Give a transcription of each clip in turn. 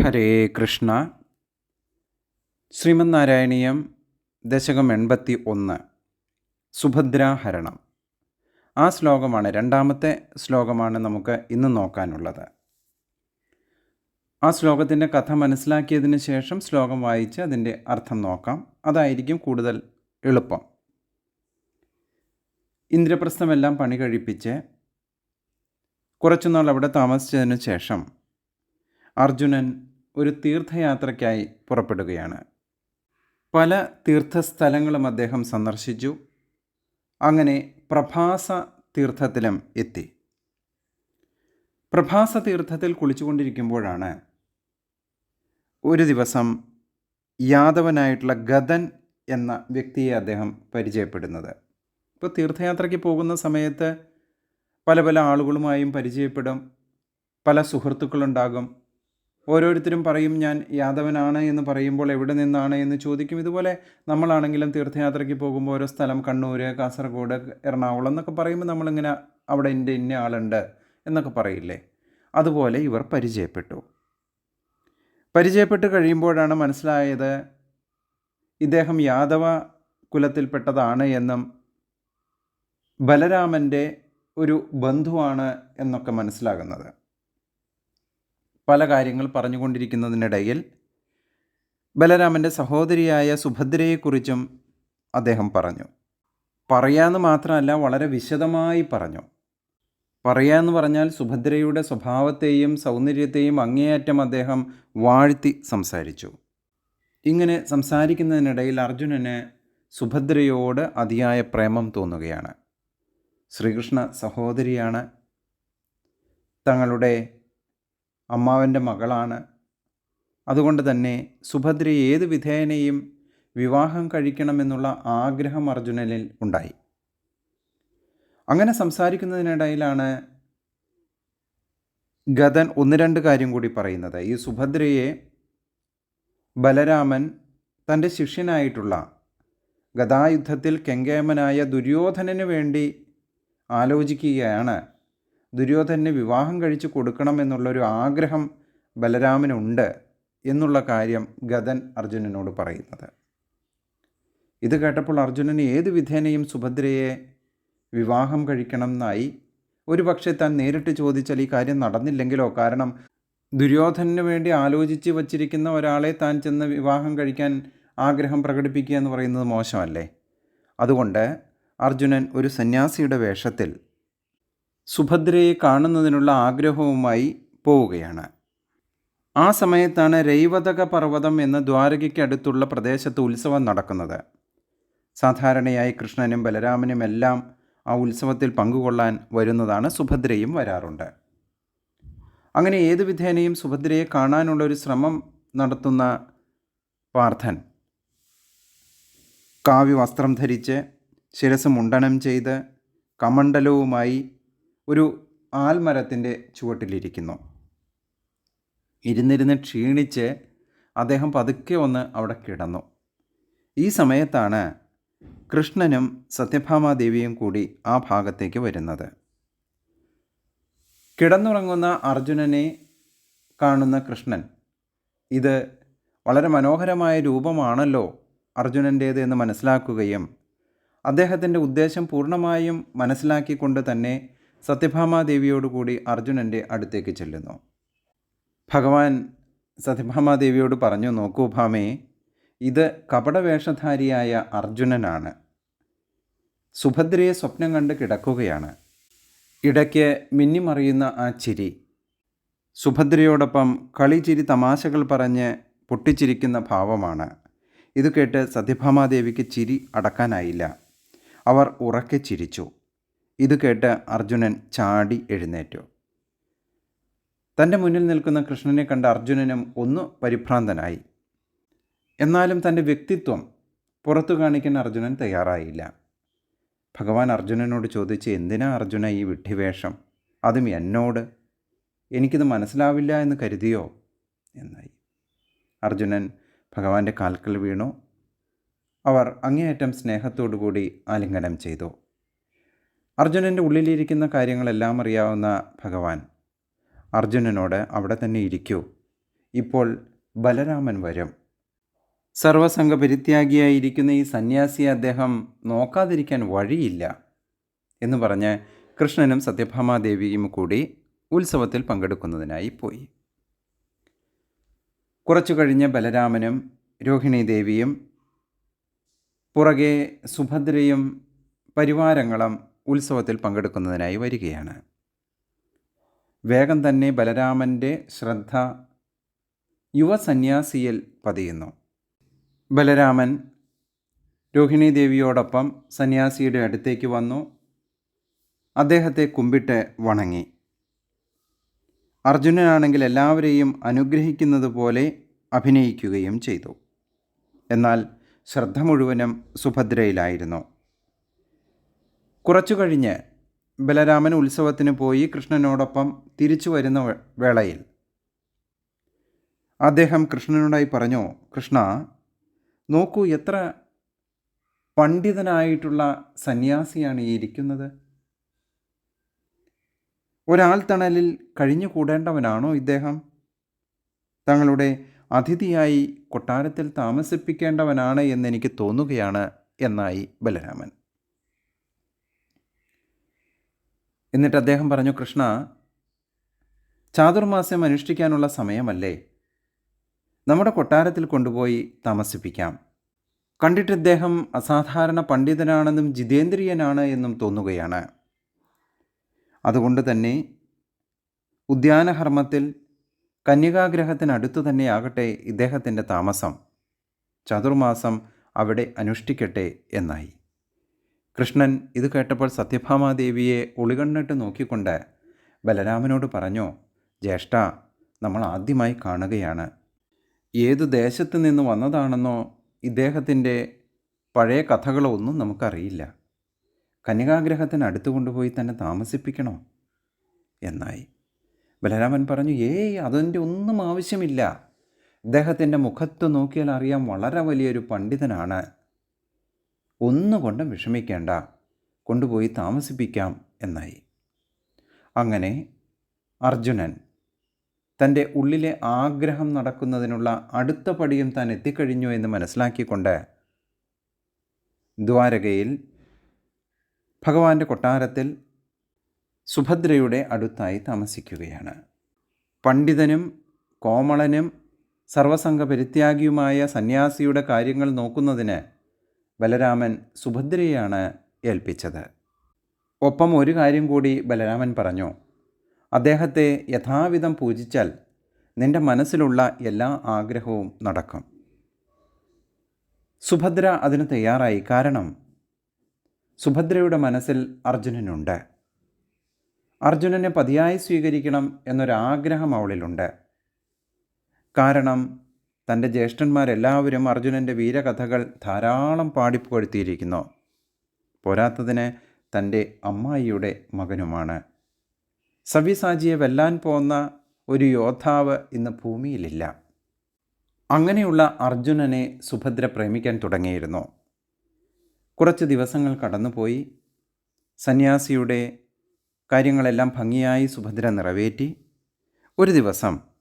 ഹരേ കൃഷ്ണ. ശ്രീമന്നാരായണീയം ദശകം എൺപത്തി ഒന്ന്. സുഭദ്രാഹരണം. ആ ശ്ലോകമാണ് രണ്ടാമത്തെ ശ്ലോകമാണ് നമുക്ക് ഇന്ന് നോക്കാനുള്ളത്. ആ ശ്ലോകത്തിന്റെ കഥ മനസ്സിലാക്കിയതിന് ശേഷം ശ്ലോകം വായിച്ച് അതിന്റെ അർത്ഥം നോക്കാം. അതായിരിക്കും കൂടുതൽ എളുപ്പം. ഇന്ദ്രപ്രസ്ഥമെല്ലാം പണി കഴിപ്പിച്ച് കുറച്ചുനാൾ അവിടെ താമസിച്ചതിന് ശേഷം അർജുനൻ ഒരു തീർത്ഥയാത്രയ്ക്കായി പുറപ്പെടുകയാണ്. പല തീർത്ഥസ്ഥലങ്ങളും അദ്ദേഹം സന്ദർശിച്ചു. അങ്ങനെ പ്രഭാസ തീർത്ഥത്തിലും എത്തി. പ്രഭാസ തീർത്ഥത്തിൽ കുളിച്ചുകൊണ്ടിരിക്കുമ്പോഴാണ് ഒരു ദിവസം യാദവനായിട്ടുള്ള ഗതൻ എന്ന വ്യക്തിയെ അദ്ദേഹം പരിചയപ്പെടുന്നത്. ഇപ്പോൾ തീർത്ഥയാത്രയ്ക്ക് പോകുന്ന സമയത്ത് പല പല ആളുകളുമായും പരിചയപ്പെടും. പല സുഹൃത്തുക്കളുണ്ടാകും. ഓരോരുത്തരും പറയും ഞാൻ യാദവനാണ് എന്ന് പറയുമ്പോൾ എവിടെ നിന്നാണ് എന്ന് ചോദിക്കും. ഇതുപോലെ നമ്മളാണെങ്കിലും തീർത്ഥയാത്രയ്ക്ക് പോകുമ്പോൾ ഓരോ സ്ഥലം കണ്ണൂർ കാസർഗോഡ് എറണാകുളം എന്നൊക്കെ പറയുമ്പോൾ നമ്മളിങ്ങനെ അവിടെ എന്റെ ഇന്ന ആളുണ്ട് എന്നൊക്കെ പറയില്ലേ? അതുപോലെ ഇവർ പരിചയപ്പെട്ടു. പരിചയപ്പെട്ട് കഴിയുമ്പോഴാണ് മനസ്സിലായത് ഇദ്ദേഹം യാദവ കുലത്തിൽപ്പെട്ടതാണ് എന്നും ബലരാമന്റെ ഒരു ബന്ധുവാണ് എന്നൊക്കെ മനസ്സിലാകുന്നത്. പല കാര്യങ്ങൾ പറഞ്ഞുകൊണ്ടിരിക്കുന്നതിനിടയിൽ ബലരാമന്റെ സഹോദരിയായ സുഭദ്രയെക്കുറിച്ചും അദ്ദേഹം പറഞ്ഞു. പറയാമെന്ന് മാത്രമല്ല വളരെ വിശദമായി പറഞ്ഞു. പറയാമെന്ന് പറഞ്ഞാൽ സുഭദ്രയുടെ സ്വഭാവത്തെയും സൗന്ദര്യത്തെയും അങ്ങേയറ്റം അദ്ദേഹം വാഴ്ത്തി സംസാരിച്ചു. ഇങ്ങനെ സംസാരിക്കുന്നതിനിടയിൽ അർജുനന് സുഭദ്രയോട് അതിയായ പ്രേമം തോന്നുകയാണ്. ശ്രീകൃഷ്ണ സഹോദരിയാണ് തങ്ങളുടെ അമ്മാവന്റെ മകളാണ്. അതുകൊണ്ട് തന്നെ സുഭദ്ര ഏത് വിധേയനെയും വിവാഹം കഴിക്കണമെന്നുള്ള ആഗ്രഹം അർജുനനിൽ ഉണ്ടായി. അങ്ങനെ സംസാരിക്കുന്നതിനിടയിലാണ് ഗതൻ ഒന്ന് രണ്ട് കാര്യം കൂടി പറയുന്നത്. ഈ സുഭദ്രയെ ബലരാമൻ തന്റെ ശിഷ്യനായിട്ടുള്ള ഗതായുദ്ധത്തിൽ കെങ്കേമനായ ദുര്യോധനന് വേണ്ടി ആലോചിക്കുകയാണ്. ദുര്യോധനെ വിവാഹം കഴിച്ചു കൊടുക്കണം എന്നുള്ളൊരു ആഗ്രഹം ബലരാമനുണ്ട് എന്നുള്ള കാര്യം ഗതൻ അർജുനനോട് പറയുന്നത്. ഇത് കേട്ടപ്പോൾ അർജുനൻ ഏത് വിധേനയും സുഭദ്രയെ വിവാഹം കഴിക്കണമെന്നായി ഒരു പക്ഷേ താൻ നേരിട്ട് ചോദിച്ചാൽ ഈ കാര്യം നടന്നില്ലെങ്കിലോ? കാരണം ദുര്യോധനന് വേണ്ടി ആലോചിച്ച് വച്ചിരിക്കുന്ന ഒരാളെ താൻ ചെന്ന് വിവാഹം കഴിക്കാൻ ആഗ്രഹം പ്രകടിപ്പിക്കുക എന്ന് പറയുന്നത് മോശമല്ലേ? അതുകൊണ്ട് അർജുനൻ ഒരു സന്യാസിയുടെ വേഷത്തിൽ സുഭദ്രയെ കാണുന്നതിനുള്ള ആഗ്രഹവുമായി പോവുകയാണ്. ആ സമയത്താണ് രൈവതക പർവതം എന്ന ദ്വാരകയ്ക്കടുത്തുള്ള പ്രദേശത്ത് ഉത്സവം നടക്കുന്നത്. സാധാരണയായി കൃഷ്ണനും ബലരാമനും എല്ലാം ആ ഉത്സവത്തിൽ പങ്കുകൊള്ളാൻ വരുന്നതാണ് സുഭദ്രയും വരാറുണ്ട്. അങ്ങനെ ഏത് വിധേനയും സുഭദ്രയെ കാണാനുള്ള ഒരു ശ്രമം നടത്തുന്ന പാർത്ഥൻ കാവ്യവസ്ത്രം ധരിച്ച് ശിരസ് മുണ്ടനം ചെയ്ത് കമണ്ഡലവുമായി ഒരു ആൽമരത്തിന്റെ ചുവട്ടിലിരിക്കുന്നു. ഇരുന്നിരുന്ന് ക്ഷീണിച്ച് അദ്ദേഹം പതുക്കെ ഒന്ന് അവിടെ കിടന്നു. ഈ സമയത്താണ് കൃഷ്ണനും സത്യഭാമാദേവിയും കൂടി ആ ഭാഗത്തേക്ക് വരുന്നത്. കിടന്നുറങ്ങുന്ന അർജുനനെ കാണുന്ന കൃഷ്ണൻ ഇത് വളരെ മനോഹരമായ രൂപമാണല്ലോ അർജുനന്റേത് എന്ന് മനസ്സിലാക്കുകയും അദ്ദേഹത്തിന്റെ ഉദ്ദേശം പൂർണമായും മനസ്സിലാക്കിക്കൊണ്ട് തന്നെ സത്യഭാമാദേവിയോടുകൂടി അർജുനന്റെ അടുത്തേക്ക് ചെല്ലുന്നു. ഭഗവാൻ സത്യഭാമാദേവിയോട് പറഞ്ഞു നോക്കൂ ഭാമേ ഇത് കപടവേഷധാരിയായ അർജുനനാണ്. സുഭദ്രയെ സ്വപ്നം കണ്ട് കിടക്കുകയാണ്. ഇടയ്ക്ക് മിന്നിമറിയുന്ന ആ ചിരി സുഭദ്രയോടൊപ്പം കളിച്ചിരി തമാശകൾ പറഞ്ഞ് പൊട്ടിച്ചിരിക്കുന്ന ഭാവമാണ്. ഇത് കേട്ട് സത്യഭാമാദേവിക്ക് ചിരി അടക്കാനായില്ല. അവർ ഉറക്കെ ചിരിച്ചു. ഇത് കേട്ട് അർജുനൻ ചാടി എഴുന്നേറ്റു. തന്റെ മുന്നിൽ നിൽക്കുന്ന കൃഷ്ണനെ കണ്ട അർജുനനും ഒന്ന് പരിഭ്രാന്തനായി. എന്നാലും തന്റെ വ്യക്തിത്വം പുറത്തു കാണിക്കാൻ അർജുനൻ തയ്യാറായില്ല. ഭഗവാൻ അർജുനനോട് ചോദിച്ച് എന്തിനാ അർജുന ഈ വിഡ്ഢിവേഷം? അതും എന്നോട്? എനിക്കിത് മനസ്സിലാവില്ല എന്ന് കരുതിയോ? എന്നായി. അർജുനൻ ഭഗവാന്റെ കാൽക്കൽ വീണു. അവർ അങ്ങേയറ്റം സ്നേഹത്തോടു കൂടി ആലിംഗനം ചെയ്തു. അർജുനന്റെ ഉള്ളിലിരിക്കുന്ന കാര്യങ്ങളെല്ലാം അറിയാവുന്ന ഭഗവാൻ. അർജുനനോട് അവിടെ തന്നെ ഇരിക്കൂ. ഇപ്പോൾ ബലരാമൻ വരും. സർവസംഘ പരിത്യാഗിയായിരിക്കുന്ന ഈ സന്യാസിയെ അദ്ദേഹം നോക്കാതിരിക്കാൻ വഴിയില്ല എന്ന് പറഞ്ഞ് കൃഷ്ണനും സത്യഭാമാദേവിയും കൂടി ഉത്സവത്തിൽ പങ്കെടുക്കുന്നതിനായി പോയി. കുറച്ചു കഴിഞ്ഞ് ബലരാമനും രോഹിണി ദേവിയും പുറകെ സുഭദ്രയും പരിവാരങ്ങളും ഉത്സവത്തിൽ പങ്കെടുക്കുന്നതിനായി വരികയാണ്. വേഗം തന്നെ ബലരാമന്റെ ശ്രദ്ധ യുവസന്യാസിയിൽ പതിയുന്നു. ബലരാമൻ രോഹിണി ദേവിയോടൊപ്പം സന്യാസിയുടെ അടുത്തേക്ക് വന്നു. അദ്ദേഹത്തെ കുമ്പിട്ട് വണങ്ങി. അർജുനനാണെങ്കിൽ എല്ലാവരെയും അനുഗ്രഹിക്കുന്നത് പോലെ അഭിനയിക്കുകയും ചെയ്തു. എന്നാൽ ശ്രദ്ധ മുഴുവനും സുഭദ്രയിലായിരുന്നു. കുറച്ചു കഴിഞ്ഞ് ബലരാമൻ ഉത്സവത്തിന് പോയി കൃഷ്ണനോടൊപ്പം തിരിച്ചു വരുന്ന വേളയിൽ. അദ്ദേഹം കൃഷ്ണനോടായി പറഞ്ഞു കൃഷ്ണ നോക്കൂ എത്ര പണ്ഡിതനായിട്ടുള്ള സന്യാസിയാണ് ഈ ഇരിക്കുന്നത്. ഒരാൾ തണലിൽ കഴിഞ്ഞുകൂടേണ്ടവനാണോ ഇദ്ദേഹം? തങ്ങളുടെ അതിഥിയായി കൊട്ടാരത്തിൽ താമസിപ്പിക്കേണ്ടവനാണ് എന്നെനിക്ക് തോന്നുകയാണ് എന്നായി ബലരാമൻ. എന്നിട്ട് അദ്ദേഹം പറഞ്ഞു കൃഷ്ണ ചാതുർമാസ്യം അനുഷ്ഠിക്കാനുള്ള സമയമല്ലേ? നമ്മുടെ കൊട്ടാരത്തിൽ കൊണ്ടുപോയി താമസിപ്പിക്കാം. കണ്ടിട്ട് അദ്ദേഹം അസാധാരണ പണ്ഡിതനാണെന്നും ജിതേന്ദ്രിയനാണ് എന്നും തോന്നുകയാണ്. അതുകൊണ്ട് തന്നെ ഉദ്യാനഹർമ്മത്തിൽ കന്യകാഗ്രഹത്തിനടുത്തു തന്നെയാകട്ടെ ഇദ്ദേഹത്തിന്റെ താമസം. ചതുർമാസം അവിടെ അനുഷ്ഠിക്കട്ടെ എന്നായി. കൃഷ്ണൻ ഇത് കേട്ടപ്പോൾ സത്യഭാമാദേവിയെ ഒളികണ്ണിട്ട് നോക്കിക്കൊണ്ട് ബലരാമനോട് പറഞ്ഞു ജ്യേഷ്ഠ നമ്മൾ ആദ്യമായി കാണുകയാണ്. ഏതു ദേശത്ത് നിന്ന് വന്നതാണെന്നോ ഇദ്ദേഹത്തിന്റെ പഴയ കഥകളോ ഒന്നും നമുക്കറിയില്ല. കന്യകാഗ്രഹത്തിന് അടുത്ത് കൊണ്ടുപോയി തന്നെ താമസിപ്പിക്കണോ? എന്നായി. ബലരാമൻ പറഞ്ഞു ഏയ് അതിന്റെ ഒന്നും ആവശ്യമില്ല. ഇദ്ദേഹത്തിന്റെ മുഖത്ത് നോക്കിയാൽ അറിയാം വളരെ വലിയൊരു പണ്ഡിതനാണ്. ഒന്നുകൊണ്ടും വിഷമിക്കേണ്ട. കൊണ്ടുപോയി താമസിപ്പിക്കാം എന്നായി. അങ്ങനെ അർജുനൻ തന്റെ ഉള്ളിലെ ആഗ്രഹം നടക്കുന്നതിനുള്ള അടുത്ത പടിയും താൻ എത്തിക്കഴിഞ്ഞു എന്ന് മനസ്സിലാക്കിക്കൊണ്ട് ദ്വാരകയിൽ ഭഗവാന്റെ കൊട്ടാരത്തിൽ സുഭദ്രയുടെ അടുത്തായി താമസിക്കുകയാണ്. പണ്ഡിതനും കോമളനും സർവസംഘ പരിത്യാഗിയുമായ സന്യാസിയുടെ കാര്യങ്ങൾ നോക്കുന്നതിന് ബലരാമൻ സുഭദ്രയെയാണ് ഏൽപ്പിച്ചത്. ഒപ്പം ഒരു കാര്യം കൂടി ബലരാമൻ പറഞ്ഞു. അദ്ദേഹത്തെ യഥാവിധം പൂജിച്ചാൽ നിന്റെ മനസ്സിലുള്ള എല്ലാ ആഗ്രഹവും നടക്കും. സുഭദ്ര അതിന് തയ്യാറായി. കാരണം സുഭദ്രയുടെ മനസ്സിൽ അർജുനനുണ്ട്. അർജുനനെ പതിയായി സ്വീകരിക്കണം എന്നൊരാഗ്രഹം അവളിലുണ്ട്. കാരണം തന്റെ ജ്യേഷ്ഠന്മാരെല്ലാവരും അർജുനന്റെ വീരകഥകൾ ധാരാളം പാടിപ്പുകഴ്ത്തിയിരിക്കുന്നു. പോരാത്തതിന് തന്റെ അമ്മായിയുടെ മകനുമാണ്. സവ്യസാജിയെ വെല്ലാൻ പോന്ന ഒരു യോദ്ധാവ് ഇന്ന് ഭൂമിയിലില്ല. അങ്ങനെയുള്ള അർജുനനെ സുഭദ്ര പ്രേമിക്കാൻ തുടങ്ങിയിരുന്നു. കുറച്ച് ദിവസങ്ങൾ കടന്നുപോയി. സന്യാസിയുടെ കാര്യങ്ങളെല്ലാം ഭംഗിയായി സുഭദ്ര നിറവേറ്റി. ഒരു ദിവസം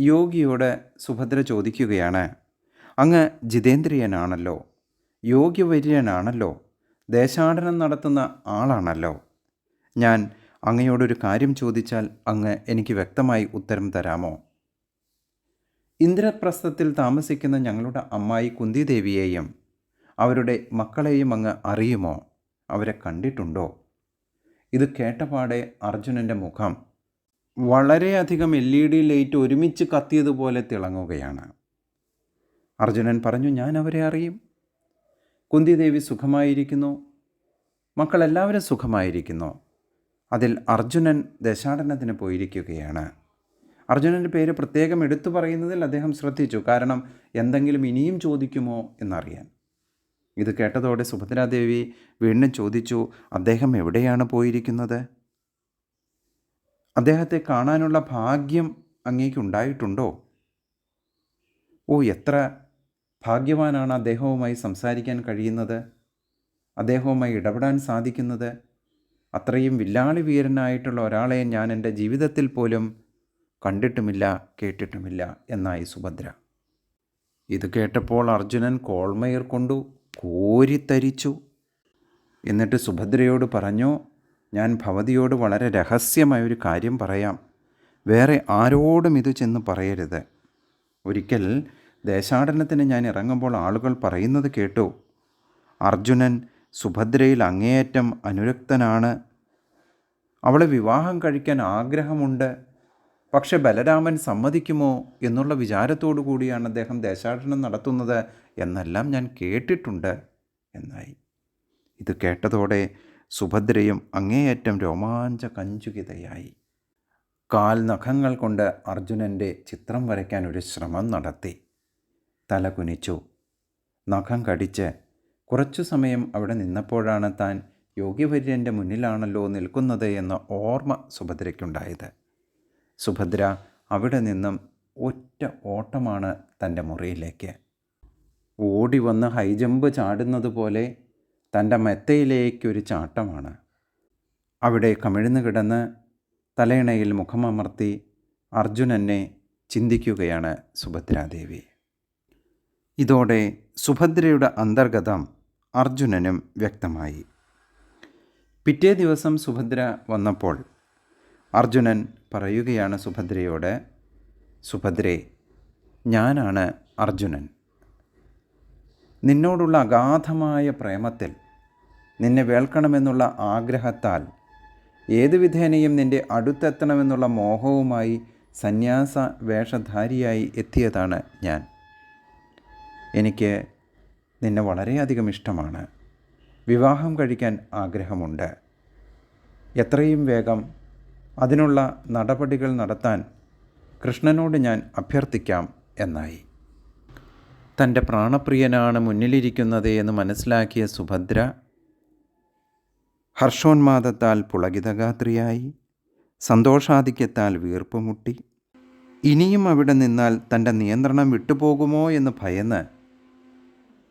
യോഗിയോട് സുഭദ്ര ചോദിക്കുകയാണ് അങ്ങ് ജിതേന്ദ്രിയനാണല്ലോ യോഗ്യവര്യനാണല്ലോ ദേശാടനം നടത്തുന്ന ആളാണല്ലോ. ഞാൻ അങ്ങയോടൊരു കാര്യം ചോദിച്ചാൽ അങ്ങ് എനിക്ക് വ്യക്തമായി ഉത്തരം തരാമോ ഇന്ദ്രപ്രസ്ഥത്തിൽ താമസിക്കുന്ന ഞങ്ങളുടെ അമ്മായി കുന്തിദേവിയെയും അവരുടെ മക്കളെയും അങ്ങ് അറിയുമോ? അവരെ കണ്ടിട്ടുണ്ടോ? ഇത് കേട്ടപാടെ അർജുനന്റെ മുഖം വളരെയധികം എൽ ഇ ഡി ലൈറ്റ് ഒരുമിച്ച് കത്തിയതുപോലെ തിളങ്ങുകയാണ്. അർജുനൻ പറഞ്ഞു ഞാൻ അവരെ അറിയും. കുന്തിദേവി സുഖമായിരിക്കുന്നു. മക്കളെല്ലാവരും സുഖമായിരിക്കുന്നു. അതിൽ അർജുനൻ ദശാടനത്തിന് പോയിരിക്കുകയാണ്. അർജുനന്റെ പേര് പ്രത്യേകം എടുത്തു പറയുന്നതിൽ അദ്ദേഹം ശ്രദ്ധിച്ചു കാരണം എന്തെങ്കിലും ഇനിയും ചോദിക്കുമോ എന്നറിയാൻ. ഇത് കേട്ടതോടെ സുഭദ്രാദേവി വീണ്ടും ചോദിച്ചു അദ്ദേഹം എവിടെയാണ് പോയിരിക്കുന്നത്? അദ്ദേഹത്തെ കാണാനുള്ള ഭാഗ്യം അങ്ങേക്കുണ്ടായിട്ടുണ്ടോ ഓ എത്ര ഭാഗ്യവാനാണ് അദ്ദേഹവുമായി സംസാരിക്കാൻ കഴിയുന്നത്? അദ്ദേഹവുമായി ഇടപെടാൻ സാധിക്കുന്നത്? അത്രയും വില്ലാളി വീരനായിട്ടുള്ള ഒരാളെ ഞാൻ എന്റെ ജീവിതത്തിൽ പോലും കണ്ടിട്ടുമില്ല കേട്ടിട്ടുമില്ല എന്നായി സുഭദ്ര. ഇത് കേട്ടപ്പോൾ അർജുനൻ കോൾമയർ കൊണ്ടു കോരിത്തരിച്ചു. എന്നിട്ട് സുഭദ്രയോട് പറഞ്ഞു ഞാൻ ഭവതിയോട് വളരെ രഹസ്യമായ ഒരു കാര്യം പറയാം. വേറെ ആരോടും ഇത് ചെന്ന് പറയരുത്. ഒരിക്കൽ ദേശാടനത്തിന് ഞാൻ ഇറങ്ങുമ്പോൾ ആളുകൾ പറയുന്നത് കേട്ടു. അർജുനൻ സുഭദ്രയിൽ അങ്ങേയറ്റം അനുരക്തനാണ്. അവളെ വിവാഹം കഴിക്കാൻ ആഗ്രഹമുണ്ട്. പക്ഷെ ബലരാമൻ സമ്മതിക്കുമോ എന്നുള്ള വിചാരത്തോടു കൂടിയാണ് അദ്ദേഹം ദേശാടനം നടത്തുന്നത് എന്നെല്ലാം ഞാൻ കേട്ടിട്ടുണ്ട് എന്നായി. ഇത് കേട്ടതോടെ സുഭദ്രയും അങ്ങേയറ്റം രോമാഞ്ച കഞ്ചുകിതയായി. കാൽ നഖങ്ങൾ കൊണ്ട് അർജുനന്റെ ചിത്രം വരയ്ക്കാൻ ഒരു ശ്രമം നടത്തി. തല കുനിച്ചു. നഖം കടിച്ച്. കുറച്ചു സമയം അവിടെ നിന്നപ്പോഴാണ് താൻ യോഗ്യവര്യന്റെ മുന്നിലാണല്ലോ നിൽക്കുന്നത് എന്ന ഓർമ്മ സുഭദ്രയ്ക്കുണ്ടായത്. സുഭദ്ര അവിടെ നിന്നും ഒറ്റ ഓട്ടമാണ് തന്റെ മുറിയിലേക്ക്. ഓടി വന്ന് ഹൈജമ്പ് ചാടുന്നത് പോലെ തന്റെ മെത്തയിലേക്കൊരു ചാട്ടമാണ്. അവിടെ കമിഴ്ന്നു കിടന്ന് തലയിണയിൽ മുഖമമർത്തി അർജുനനെ ചിന്തിക്കുകയാണ് സുഭദ്രാദേവി. ഇതോടെ സുഭദ്രയുടെ അന്തർഗതം അർജുനനും വ്യക്തമായി. പിറ്റേ ദിവസം സുഭദ്ര വന്നപ്പോൾ അർജുനൻ പറയുകയാണ് സുഭദ്രയോട് സുഭദ്രേ ഞാനാണ് അർജുനൻ. നിന്നോടുള്ള അഗാധമായ പ്രേമത്തിൽ നിന്നെ വേൾക്കണമെന്നുള്ള ആഗ്രഹത്താൽ ഏതു വിധേനയും നിന്റെ അടുത്തെത്തണമെന്നുള്ള മോഹവുമായി സന്യാസ വേഷധാരിയായി എത്തിയതാണ് ഞാൻ. എനിക്ക് നിന്നെ വളരെയധികം ഇഷ്ടമാണ്. വിവാഹം കഴിക്കാൻ ആഗ്രഹമുണ്ട്. എത്രയും വേഗം അതിനുള്ള നടപടികൾ നടത്താൻ കൃഷ്ണനോട് ഞാൻ അഭ്യർത്ഥിക്കാം എന്നായി. തന്റെ പ്രാണപ്രിയനാണ് മുന്നിലിരിക്കുന്നത് എന്ന് മനസ്സിലാക്കിയ സുഭദ്ര ഹർഷോന്മാദത്താൽ പുളകിതഗാത്രിയായി സന്തോഷാധിക്യത്താൽ വീർപ്പുമുട്ടി. ഇനിയും അവിടെ നിന്നാൽ തന്റെ നിയന്ത്രണം വിട്ടുപോകുമോ എന്ന് ഭയന്ന്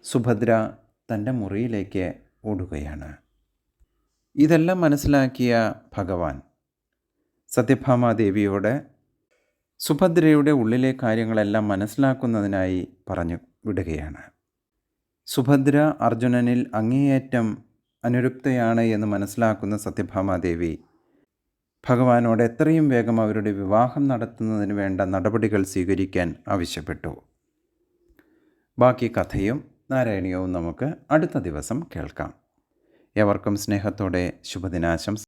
സുഭദ്ര തന്റെ മുറിയിലേക്ക് ഓടുകയാണ്. ഇതെല്ലാം മനസ്സിലാക്കിയ ഭഗവാൻ സത്യഭാമാദേവിയോട് സുഭദ്രയുടെ ഉള്ളിലെ കാര്യങ്ങളെല്ലാം മനസ്സിലാക്കുന്നതിനായി പറഞ്ഞു. വിടുകയാണ്. സുഭദ്ര അർജുനനിൽ അങ്ങേയറ്റം അനുരുപ്തയാണ് എന്ന് മനസ്സിലാക്കുന്ന സത്യഭാമാദേവി ഭഗവാനോട് എത്രയും വേഗം അവരുടെ വിവാഹം നടത്തുന്നതിന് വേണ്ട നടപടികൾ സ്വീകരിക്കാൻ ആവശ്യപ്പെട്ടു. ബാക്കി കഥയും നാരായണീയവും നമുക്ക് അടുത്ത ദിവസം കേൾക്കാം. എവർക്കും സ്നേഹത്തോടെ ശുഭദിനാശംസ